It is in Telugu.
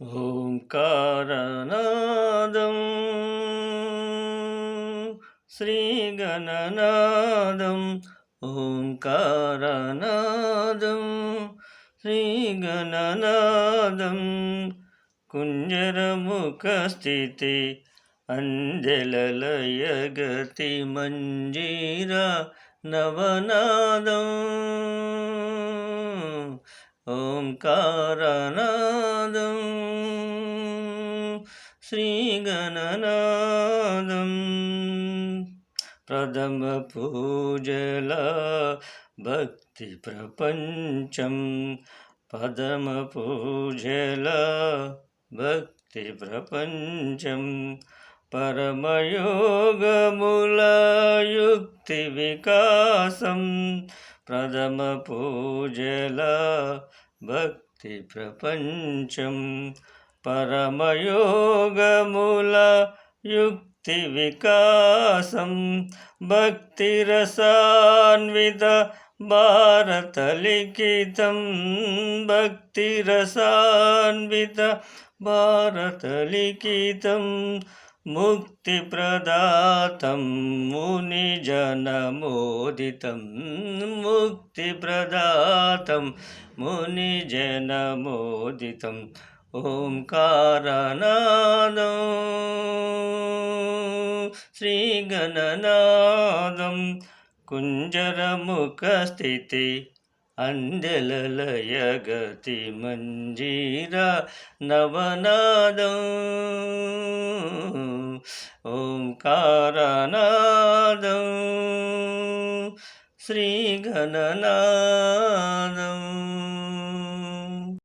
ఓంకారనాదం శ్రీగణనాదం ఓంకారనాదం శ్రీగణనాదం కుంజరముఖస్థితి అంజలలయగతి మంజీర నవనాదం ఓంకారనాదం శ్రీగణనాదం ప్రథమ పూజల భక్తి ప్రపంచం పదమ పూజల భక్తి ప్రపంచం పరమయోగముల యుక్తి వికాసం ప్రథమ పూజల భక్తి ప్రపంచం పరమయోగముల యుక్తి వికాసం భక్తిరసాన్విత భారతలిఖితం భక్తిరసాన్విత భారతలిఖితం मुक्तिप्रदातं मुनिजनमोदितं मुक्तिप्रदातं ఓంకారనాదం శ్రీగణనాదం ಕುಂಜರಮುಖ ಸ್ಥಿತಿ ಅಂಜಲಲಯ ಗತಿ ಮಂಜೀರ ನವನಾದ ಓಂಕಾರನಾದ ಶ್ರೀಗಣನಾದ